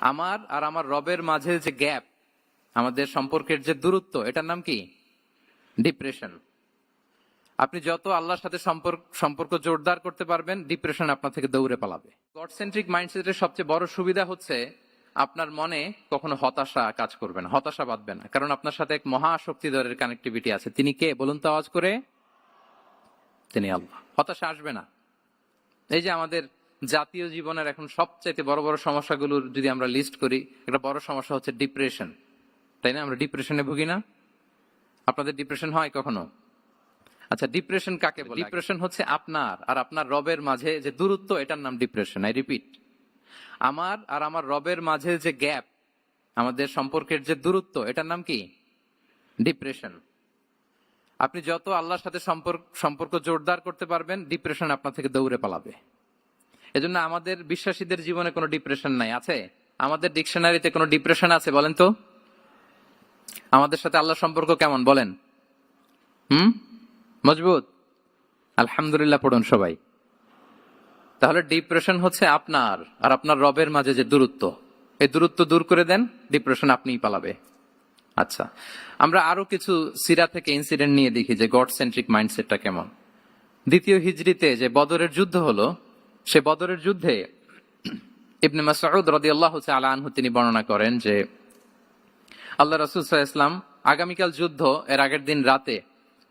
আমার আর আমার রবের মাঝে যে গ্যাপ, আমাদের সম্পর্কের যে দূরত্ব, এটার নাম কি? ডিপ্রেশন। আপনি যত আল্লাহর সাথে সম্পর্ক সম্পর্ক জোরদার করতে পারবেন, ডিপ্রেশন আপনার থেকে দৌড়ে পালাবে। গড সেন্ট্রিক মাইন্ডসেটের সবচেয়ে বড় সুবিধা হচ্ছে, আপনার মনে কখনো হতাশা কাজ করবে না, হতাশা বাঁধবে না। কারণ আপনার সাথে এক মহাশক্তিধরের কানেক্টিভিটি আছে। তিনি কে? বলুন তো আওয়াজ করে। তিনি আল্লাহ। হতাশা আসবে না। এই যে আমাদের জাতীয় জীবনের এখন সবচাইতে বড় বড় সমস্যাগুলোর যদি আমরা লিস্ট করি একটা বড় সমস্যা হচ্ছে ডিপ্রেশন তাই না? আমরা ডিপ্রেশনে ভুগি না। আপনাদের ডিপ্রেশন হয় কখনো? আচ্ছা ডিপ্রেশন কাকে বলে? ডিপ্রেশন হচ্ছে আপনার আর আপনার রবের মাঝে যে দূরত্ব এটার নাম ডিপ্রেশন আই রিপিট আমার আর আমার রবের মাঝে যে গ্যাপ আমাদের সম্পর্কের যে দূরত্ব এটার নাম কি? ডিপ্রেশন আপনি যত আল্লাহর সাথে সম্পর্ক সম্পর্ক জোরদার করতে পারবেন ডিপ্রেশন আপনার থেকে দৌড়ে পালাবে। এজন্য আমাদের বিশ্বাসীদের জীবনে কোনো ডিপ্রেশন নাই, আছে? আমাদের ডিকশনারিতে কোনো ডিপ্রেশন আছে, বলেন তো? আমাদের সাথে আল্লাহ সম্পর্ক কেমন, বলেন? হুম? মজবুত? আলহামদুলিল্লাহ, পড়ুন সবাই। তাহলে ডিপ্রেশন হচ্ছে আপনার আর আপনার রবের মাঝে যে দূরত্ব। এই দূরত্ব দূর করে দেন ডিপ্রেশন আপনিই পালাবে। আচ্ছা আমরা আরও কিছু সিরা থেকে ইনসিডেন্ট নিয়ে দেখি যে গড সেন্ট্রিক মাইন্ডসেটটা কেমন। দ্বিতীয় হিজড়িতে যে বদরের যুদ্ধ হলো সে বদরের যুদ্ধে ইবনে মাসউদ রাদিয়াল্লাহু তাআলা আনহু তিনি বর্ণনা করেন যে, আল্লাহ রাসূল ইসলাম আগামীকাল যুদ্ধ, এর আগের দিন রাতে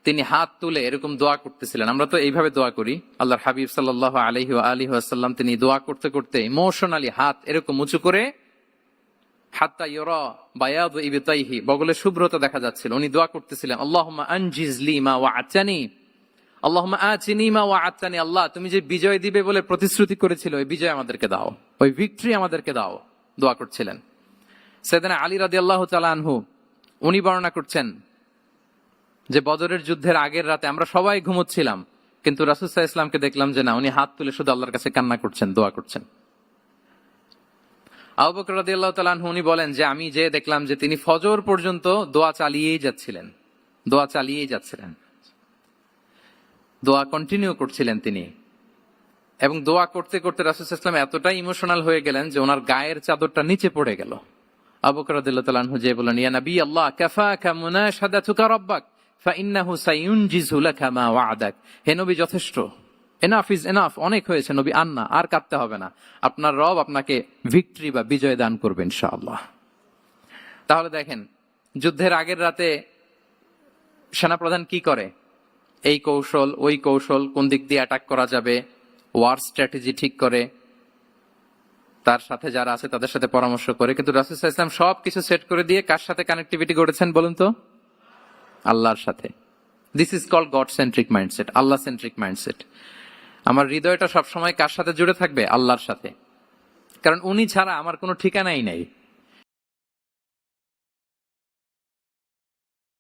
তিনি হাত তুলে এরকম দোয়া করতেছিলেন। আমরা তো এইভাবে দোয়া করি। আল্লাহর হাবিব সাল্লাহ আলহি আলহি আসাল্লাম তিনি দোয়া করতে করতে ইমোশনালি হাত এরকম উঁচু করে, হাত্তা ইয়রা বায়াদ ইবিতাইহি বগলে শুভ্রতা দেখা যাচ্ছিল। উনি দোয়া করতেছিলেন, আল্লাহুম্মা আনজিজলি মা ওয়া আতানি আল্লাহুম্মা আতিনি মা ওয়া আতানি আল্লাহ, তুমি যে বিজয় দিবে বলে প্রতিশ্রুতি করেছিল ওই বিজয় আমাদেরকে দাও। ওই ভিক্টরি আমাদেরকে দাও, দোয়া করছিলেন। সেদিন আলী রাদিয়াল্লাহু তাআলা আনহু, উনি বর্ণনা করছেন যে বদরের যুদ্ধের আগের রাতে আমরা সবাই ঘুমোচ্ছিলাম, কিন্তু রাসুসাহ ইসলামকে দেখলাম যে না, উনি হাত তুলে শুধু আল্লাহর কাছে কান্না করছেন, দোয়া করছেন। আনহু, উনি বলেন যে আমি যে দেখলাম যে তিনি ফজর পর্যন্ত দোয়া চালিয়েই যাচ্ছিলেন, দোয়া চালিয়েই যাচ্ছিলেন। দোয়া কন্টিনিউ করছিলেন তিনি। এবং দোয়া করতে করতে রাসুল ইসলাম এতটাই ইমোশনাল হয়ে গেলেন যে ওনার গায়ের চাদরটা নিচে পড়ে গেল। বলেন আল্লাহ মুনাশাদাতুকা রাব্বাক যথেষ্ট। এনাফ ইজ এনাফ অনেক হয়েছে নবী, আর কাঁদতে হবে না। আপনার রব আপনাকে ভিক্টরি বা বিজয় দান করবে ইনশাআল্লাহ। তাহলে দেখেন, যুদ্ধের আগের রাতে সেনাপ্রধান কি করে? এই কৌশল, ওই কৌশল কোন দিক দিয়ে অ্যাটাক করা যাবে ওয়ার স্ট্র্যাটেজি ঠিক করে, তার সাথে যারা আছে তাদের সাথে পরামর্শ করে। কিন্তু রাসুল ইসলাম সব কিছু সেট করে দিয়ে কার সাথে কানেক্টিভিটি গড়েছেন বলুন তো? আল্লাহর সাথে। This is call god centric mindset Allah centric mindset আমার হৃদয়টা সবসময় কার সাথে জুড়ে থাকবে? আল্লাহর সাথে। কারণ উনি ছাড়া আমার কোনো ঠিকানাই নাই।